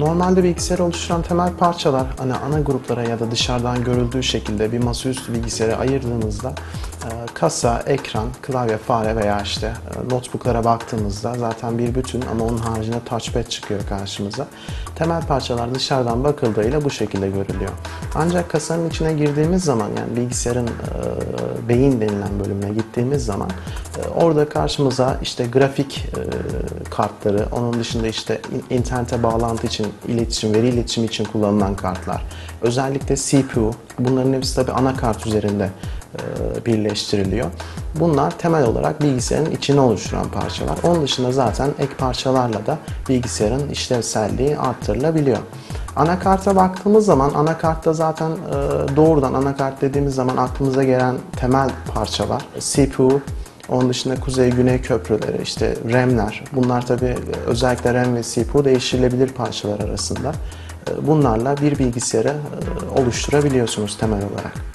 Normalde bilgisayarı oluşturan temel parçalar hani ana gruplara ya da dışarıdan görüldüğü şekilde bir masaüstü bilgisayara ayırdığımızda e, kasa, ekran, klavye, fare veya işte e, notebooklara baktığımızda zaten bir bütün ama onun haricinde touchpad çıkıyor karşımıza. Temel parçalar dışarıdan bakıldığıyla bu şekilde görülüyor. Ancak kasanın içine girdiğimiz zaman yani bilgisayarın e, beyin denilen bölümüne gittiğimiz zaman orada karşımıza işte grafik kartları, onun dışında işte in- internete bağlantı için, iletişim, veri iletişimi için kullanılan kartlar, özellikle CPU, bunların hepsi tabi anakart üzerinde e, birleştiriliyor. Bunlar temel olarak bilgisayarın içini oluşturan parçalar. Onun dışında zaten ek parçalarla da bilgisayarın işlevselliği arttırılabiliyor. Anakarta baktığımız zaman anakartta zaten e, doğrudan anakart dediğimiz zaman aklımıza gelen temel parçalar CPU, onun dışında kuzey-güney köprüleri, işte RAM'ler. Bunlar tabii özellikle RAM ve CPU değiştirilebilir parçalar arasında. Bunlarla bir bilgisayarı e, oluşturabiliyorsunuz temel olarak.